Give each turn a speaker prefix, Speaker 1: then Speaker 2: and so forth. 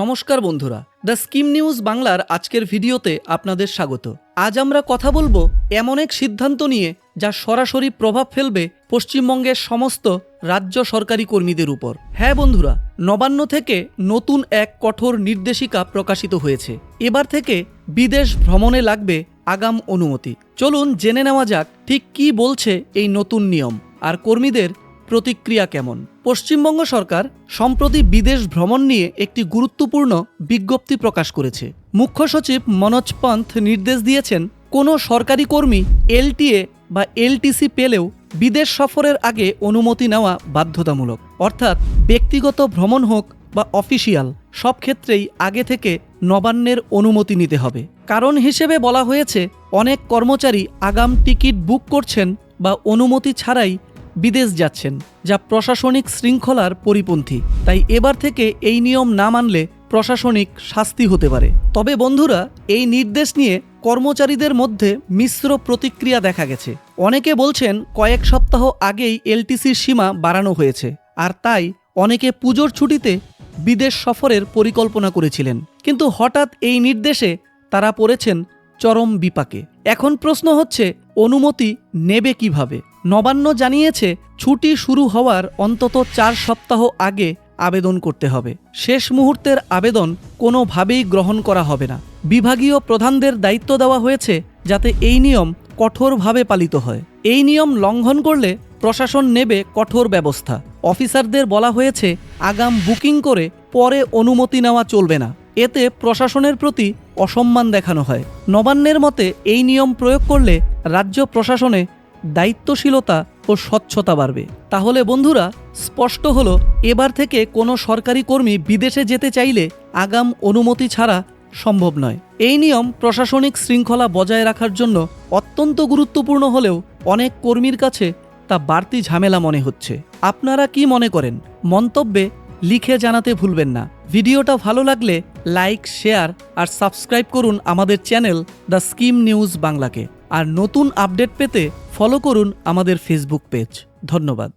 Speaker 1: নমস্কার বন্ধুরা, the scheme news বাংলার আজকের ভিডিওতে আপনাদের স্বাগত। আজ আমরা কথা বলব এমন এক সিদ্ধান্ত নিয়ে যা সরাসরি প্রভাব ফেলবে পশ্চিমবঙ্গের সমস্ত রাজ্য সরকারি কর্মীদের উপর। হ্যাঁ বন্ধুরা, নবান্ন থেকে নতুন এক কঠোর নির্দেশিকা প্রকাশিত হয়েছে। এবার থেকে বিদেশ ভ্রমণে লাগবে আগাম অনুমতি। চলুন জেনে নেওয়া যাক ঠিক কি বলছে এই নতুন নিয়ম। আর কর্মীদের প্রতিক্রিয়া কেমন? পশ্চিমবঙ্গ সরকার, সম্প্রতি বিদেশ ভ্রমণ নিয়ে একটি গুরুত্বপূর্ণ বিজ্ঞপ্তি প্রকাশ করেছে। মুখ্য সচিব মনোজ পন্থ নির্দেশ দিয়েছেন, কোনো সরকারি কর্মী, এলটিএ বা এলটিসি পেলেও বিদেশ সফরের আগে অনুমতি নেওয়া বাধ্যতামূলক। অর্থাৎ ব্যক্তিগত ভ্রমণ হোক বা অফিসিয়াল, সব ক্ষেত্রেই আগে থেকে নবান্নের অনুমতি নিতে হবে। কারণ হিসেবে বলা হয়েছে, অনেক কর্মচারী আগাম টিকিট বুক করছেন বা অনুমতি ছাড়াই বিদেশ যাচ্ছেন, যা প্রশাসনিক শৃঙ্খলার পরিপন্থী। তাই এবার থেকে এই নিয়ম না মানলে প্রশাসনিক শাস্তি হতে পারে। তবে বন্ধুরা, এই নির্দেশ নিয়ে কর্মচারীদের মধ্যে মিশ্র প্রতিক্রিয়া দেখা গেছে। অনেকে বলছেন, কয়েক সপ্তাহ আগেই এলটিসির সীমা বাড়ানো হয়েছে। আর তাই অনেকে পুজোর ছুটিতে বিদেশ সফরের পরিকল্পনা করেছিলেন। কিন্তু হঠাৎ এই নির্দেশে তারা পড়েছেন চরম বিপাকে। এখন প্রশ্ন হচ্ছে, অনুমতি নেবে কীভাবে? নবান্ন জানিয়েছে, ছুটি শুরু হওয়ার অন্তত চার সপ্তাহ আগে আবেদন করতে হবে। শেষ মুহূর্তের আবেদন কোনোভাবেই গ্রহণ করা হবে না। বিভাগীয় প্রধানদের দায়িত্ব দেওয়া হয়েছে যাতে এই নিয়ম কঠোরভাবে পালিত হয়। এই নিয়ম লঙ্ঘন করলে প্রশাসন নেবে কঠোর ব্যবস্থা। অফিসারদের বলা হয়েছে, আগাম বুকিং করে পরে অনুমতি নেওয়া চলবে না। এতে প্রশাসনের প্রতি অসম্মান দেখানো হয়। নবান্নের মতে, এই নিয়ম প্রয়োগ করলে রাজ্য প্রশাসনে দায়িত্বশীলতা ও স্বচ্ছতা বাড়বে। তাহলে বন্ধুরা, স্পষ্ট হলো, এবার থেকে কোনো সরকারি কর্মী বিদেশে যেতে চাইলে আগাম অনুমতি ছাড়া সম্ভব নয়। এই নিয়ম প্রশাসনিক শৃঙ্খলা বজায় রাখার জন্য অত্যন্ত গুরুত্বপূর্ণ হলেও অনেক কর্মীর কাছে তা বাড়তি ঝামেলা মনে হচ্ছে। আপনারা কি মনে করেন? মন্তব্যে লিখে জানাতে ভুলবেন না। ভিডিওটা ভালো লাগলে লাইক, শেয়ার আর সাবস্ক্রাইব করুন আমাদের চ্যানেল দ্য স্কিম নিউজ বাংলাকে। আর নতুন আপডেট পেতে ফলো করুন আমাদের ফেসবুক পেজ ধন্যবাদ।